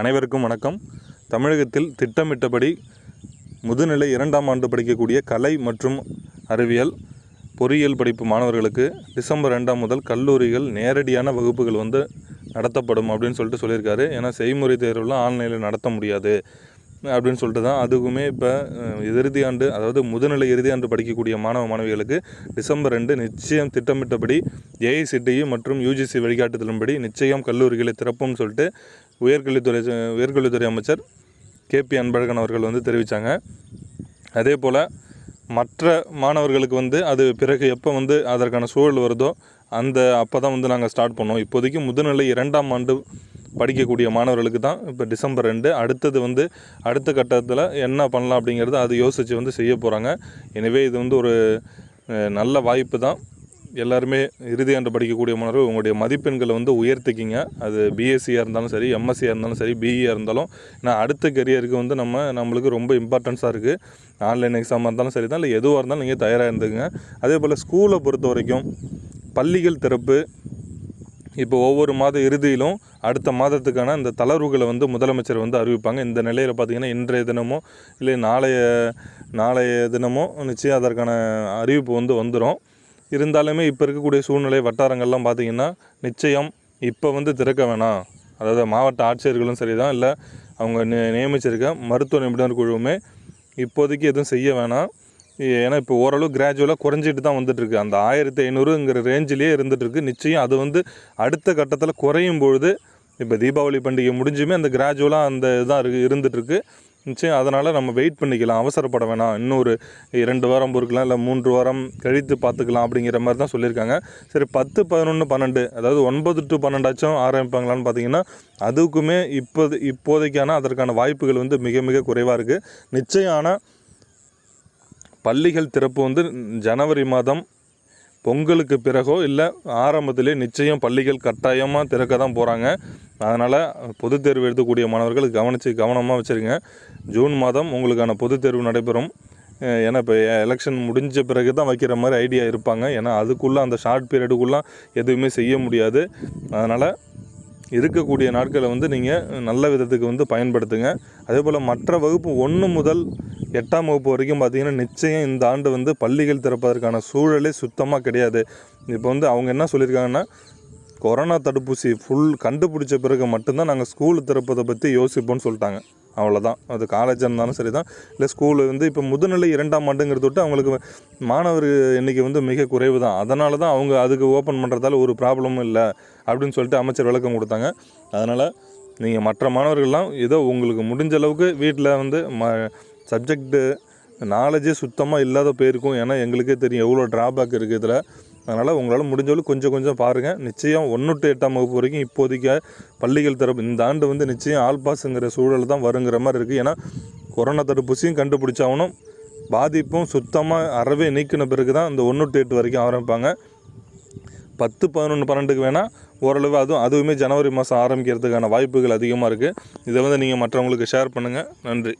அனைவருக்கும் வணக்கம். தமிழகத்தில் திட்டமிட்டபடி முதுநிலை இரண்டாம் ஆண்டு படிக்கக்கூடிய கலை மற்றும் அறிவியல் பொறியியல் படிப்பு மாணவர்களுக்கு டிசம்பர் ரெண்டாம் முதல் கல்லூரிகள் நேரடியான வகுப்புகள் வந்து நடத்தப்படும் அப்படின்னு சொல்லிட்டு சொல்லியிருக்காரு. ஏன்னா செய்முறை தேர்வுலாம் ஆன்லைனில் நடத்த முடியாது அப்படின்னு சொல்லிட்டு தான் அதுக்குமே இப்போ இறுதி ஆண்டு அதாவது முதுநிலை இறுதி ஆண்டு படிக்கக்கூடிய மாணவ மாணவிகளுக்கு டிசம்பர் ரெண்டு நிச்சயம் திட்டமிட்டபடி ஏஐசிடிஇ மற்றும் யூஜிசி வழிகாட்டுதலின்படி நிச்சயம் கல்லூரிகளை திறப்போம்னு சொல்லிட்டு உயர்கல்வித்துறை உயர்கல்வித்துறை அமைச்சர் கே பி அன்பழகன் அவர்கள் வந்து தெரிவித்தாங்க அதே போல் மற்ற மாணவர்களுக்கு வந்து அது பிறகு எப்போ வந்து அதற்கான சூழல் வருதோ அந்த அப்போ தான் வந்து நாங்கள் ஸ்டார்ட் பண்ணோம். இப்போதைக்கு முதுநிலை இரண்டாம் ஆண்டு படிக்கக்கூடிய மாணவர்களுக்கு தான் இப்போ டிசம்பர் ரெண்டு. அடுத்தது வந்து அடுத்த கட்டத்தில் என்ன பண்ணலாம் அப்படிங்கிறத அது யோசித்து வந்து செய்ய போகிறாங்க எனவே இது வந்து ஒரு நல்ல வாய்ப்பு தான். எல்லாருமே இறுதி ஆண்டு படிக்கக்கூடிய மாணவர்கள் உங்களுடைய மதிப்பெண்களை வந்து உயர்த்திக்கிங்க. அது பிஎஸ்சியாக இருந்தாலும் சரி எம்எஸ்சியாக இருந்தாலும் சரி பிஇயாக இருந்தாலும். ஏன்னா அடுத்த கெரியருக்கு வந்து நம்ம நம்மளுக்கு ரொம்ப இம்பார்ட்டன்ஸாக இருக்குது ஆன்லைன் எக்ஸாமாக இருந்தாலும் சரி தான் இல்லை எதுவாக இருந்தாலும் நீங்கள் தயாராக இருந்துக்குங்க. அதே போல் ஸ்கூலை பொறுத்த வரைக்கும் பள்ளிகள் திறப்பு இப்போ ஒவ்வொரு மாத இறுதியிலும் அடுத்த மாதத்துக்கான இந்த தளர்வுகளை வந்து முதலமைச்சர் வந்து அறிவிப்பாங்க. இந்த நிலையில் பார்த்தீங்கன்னா இன்றைய தினமோ இல்லை நாளைய நாளைய தினமோ நிச்சயம் அதற்கான அறிவிப்பு வந்து வந்துடும் இருந்தாலுமே இப்போ இருக்கக்கூடிய சூழ்நிலை வட்டாரங்கள்லாம் பார்த்தீங்கன்னா நிச்சயம் இப்போ வந்து திறக்க வேணாம். அதாவது மாவட்ட ஆட்சியர்களும் சரி தான் இல்லை அவங்க நி நியமிச்சிருக்க மருத்துவ நிபுணர் குழுவுமே இப்போதைக்கு எதுவும் செய்ய வேணாம். ஏன்னா இப்போ ஓரளவு கிராஜுவலாக குறைஞ்சிட்டு தான் வந்துட்டுருக்கு. அந்த ஆயிரத்தி ஐநூறுங்கிற ரேஞ்சிலே இருந்துகிட்ருக்கு நிச்சயம் அது வந்து அடுத்த கட்டத்தில் குறையும் பொழுது இப்போ தீபாவளி பண்டிகை முடிஞ்சுமே அந்த கிராஜுவலாக அந்த இதுதான் இருக்கு இருந்துகிட்ருக்கு நிச்சயம் அதனால் நம்ம வெயிட் பண்ணிக்கலாம். அவசரப்பட வேணாம். இன்னொரு இரண்டு வாரம் பொறுக்கலாம் இல்லை மூன்று வாரம் கழித்து பார்த்துக்கலாம் அப்படிங்கிற மாதிரி தான் சொல்லியிருக்காங்க. சரி பத்து பதினொன்று பன்னெண்டு அதாவது ஒன்பது டு பன்னெண்டாச்சும் ஆரம்பிப்பாங்களான்னு பார்த்தீங்கன்னா அதுக்குமே இப்போது இப்போதைக்கான அதற்கான வாய்ப்புகள் வந்து மிக மிக குறைவாக இருக்குது நிச்சயம் ஆனால் பள்ளிகள் திறப்பு வந்து ஜனவரி மாதம் பொங்கலுக்கு பிறகோ இல்லை ஆரம்பத்திலே நிச்சயம் பள்ளிகள் கட்டாயமாக திறக்க தான் போகிறாங்க அதனால் பொதுத் தேர்வு எழுதக்கூடிய மாணவர்கள் கவனித்து கவனமாக வச்சுருங்க. ஜூன் மாதம் உங்களுக்கான பொதுத் தேர்வு நடைபெறும். ஏன்னா இப்போ எலெக்ஷன் முடிஞ்ச பிறகு தான் வைக்கிற மாதிரி ஐடியா இருப்பாங்க. ஏன்னா அதுக்குள்ளே அந்த ஷார்ட் பீரியடுக்குள்ளே எதுவுமே செய்ய முடியாது. அதனால் இருக்கக்கூடிய நாட்களை வந்து நீங்கள் நல்ல விதத்துக்கு வந்து பயன்படுத்துங்க. அதே போல் மற்ற வகுப்பு ஒன்று முதல் எட்டாம் வகுப்பு வரைக்கும் பார்த்தீங்கன்னா நிச்சயம் இந்த ஆண்டு வந்து பள்ளிகள் திறப்பதற்கான சூழலே சுத்தமாக கிடையாது. இப்போ வந்து அவங்க என்ன சொல்லியிருக்காங்கன்னா கொரோனா தடுப்பூசி ஃபுல் கண்டுபிடிச்ச பிறகு மட்டும்தான் நாங்கள் ஸ்கூல் திறப்பதை பற்றி யோசிப்போம்னு சொல்லிட்டாங்க. அவ்வளோதான் அது காலேஜாக இருந்தாலும் சரி தான் இல்லை ஸ்கூலு வந்து இப்போ முதுநிலை இரண்டாம் ஆண்டுங்கிறத விட்டு அவங்களுக்கு மாணவர் எண்ணிக்கை வந்து மிக குறைவு தான் அதனால தான் அவங்க அதுக்கு ஓப்பன் பண்ணுறதால ஒரு ப்ராப்ளமும் இல்லை அப்படின்னு சொல்லிட்டு அமைச்சர் விளக்கம் கொடுத்தாங்க. அதனால் நீங்கள் மற்ற மாணவர்கள்லாம் ஏதோ உங்களுக்கு முடிஞ்ச அளவுக்கு வீட்டில் வந்து ம சப்ஜெக்ட்டு நாலேஜே சுத்தமாக இல்லாத போயிருக்கும். ஏன்னா எங்களுக்கே தெரியும் எவ்வளோ ட்ராபேக் இருக்குது இதில். அதனால் உங்களால் முடிஞ்ச அளவுக்கு கொஞ்சம் கொஞ்சம் பாருங்கள் நிச்சயம் ஒன்று டு எட்டாம் வகுப்பு வரைக்கும் இப்போதைக்கு பள்ளிகள் தரப்பு இந்த ஆண்டு வந்து நிச்சயம் ஆல் பாஸுங்கிற சூழல் தான் வருங்கிற மாதிரி இருக்குது ஏன்னா கொரோனா தடுப்பூசியும் கண்டுபிடிச்சாகணும். பாதிப்பும் சுத்தமாக அறவே நீக்கின பிறகு தான் இந்த ஒன்று டு எட்டு வரைக்கும் ஆரம்பிப்பாங்க. பத்து பதினொன்று பன்னெண்டுக்கு வேணால் ஓரளவு அதுவும் அதுவுமே ஜனவரி மாதம் ஆரம்பிக்கிறதுக்கான வாய்ப்புகள் அதிகமாக இருக்குது இதை வந்து நீங்கள் மற்றவங்களுக்கு ஷேர் பண்ணுங்கள் நன்றி.